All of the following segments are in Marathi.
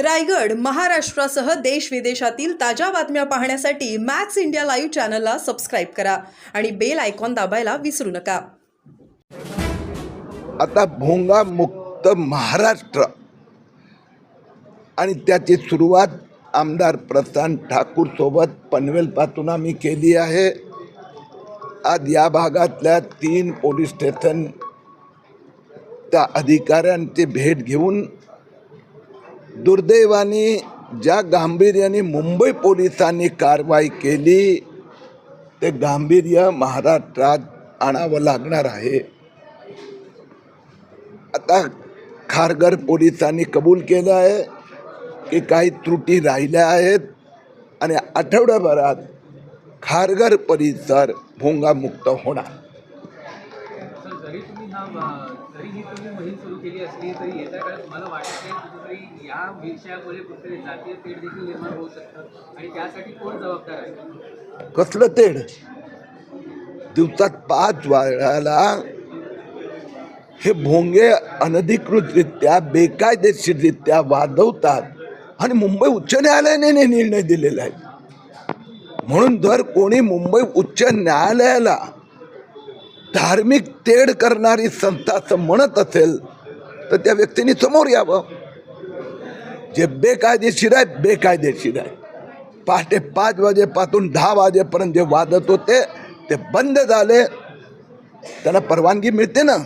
रायगड महाराष्ट्रासह देश विदेशातील ताज्या बातम्या पाहण्यासाठी मॅक्स इंडिया लाईव्ह चॅनलला सबस्क्राईब करा आणि बेल आयकॉन दाबायला विसरू नका. आता भोंगा मुक्त महाराष्ट्र. आणि त्याची सुरुवात आमदार प्रशांत ठाकूर सोबत पनवेलपासून आम्ही केली आहे. आज या भागातल्या तीन पोलीस स्टेशन त्या अधिकाऱ्यांची भेट घेऊन दुर्दैवाने ज्या गांभीर्याने मुंबई पोलिसांनी कारवाई केली ते गांभीर्य महाराष्ट्रात आणावं लागणार आहे. आता खारघर पोलिसांनी कबूल केलं आहे की काही त्रुटी राहिल्या आहेत आणि आठवड्याभरात खारघर परिसर भोंगामुक्त होणार. जरी तुम्ही हा जरी ही तुम्ही मोहीम सुरू केली असली तरी येत्या काळात मला वाटत नाही या विषयामुळे कुठेतरी जातीय तेढ देखील निर्माण होऊ शकतात. आणि त्यासाठी कोण जबाबदार आहे? कसलं तेढ? दिवसात पाच वेळाला हे भोंगे अनधिकृतरित्या बेकायदेशीररित्या वाजवतात आणि मुंबई उच्च न्यायालयाने निर्णय दिलेला आहे. म्हणून जर कोणी मुंबई उच्च न्यायालयाला धार्मिक तेढ करणारी संस्था असं म्हणत असेल तर त्या व्यक्तीने समोर यावं. जे बेकायदेशीर आहे बेकायदेशीर आहे पहाटे पाच वाजेपासून दहा वाजेपर्यंत जे वाजत होते ते बंद झाले. त्यांना परवानगी मिळते ना?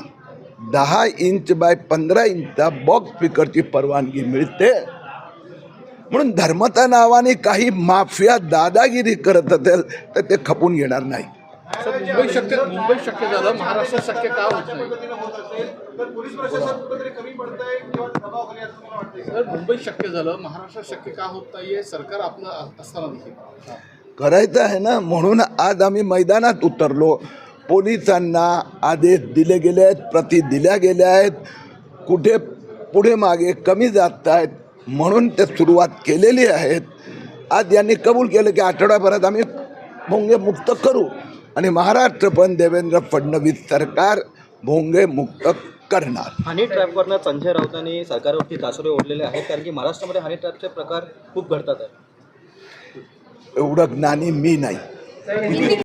दहा इंच बाय पंधरा इंचचा बॉक्स स्पीकरची परवानगी मिळते. म्हणून धर्मता नावाने काही माफिया दादागिरी करत असेल तर ते खपून घेणार नाही. मुंबई शक्य मुंबई शक्य झालं महाराष्ट्र शक्य का होत नाही? सर मुंबई शक्य झालं. महाराष्ट्र शक्य का होत नाहीये? सरकार आपलं असताना देखील. करायचं आहे ना म्हणून आज आम्ही मैदानात उतरलो. पोलिसांना आदेश दिले गेले आहेत प्रति दिल्या गेल्या आहेत. कुठे पुढे मागे कमी जात आहेत म्हणून ते सुरुवात केलेली आहेत. आज यांनी कबूल केलं की आठवड्याभरात आम्ही भोंगे मुक्त करू. आणि महाराष्ट्र पण देवेंद्र फडणवीस सरकार भोंगे मुक्त करणार. हनी ट्रॅपवरनं संजय राऊतांनी सरकारवरती तासुरे ओढलेले आहेत कारण की महाराष्ट्रामध्ये हनी ट्रॅपचे प्रकार खूप घडतात. आहे एवढं ज्ञानी मी नाही.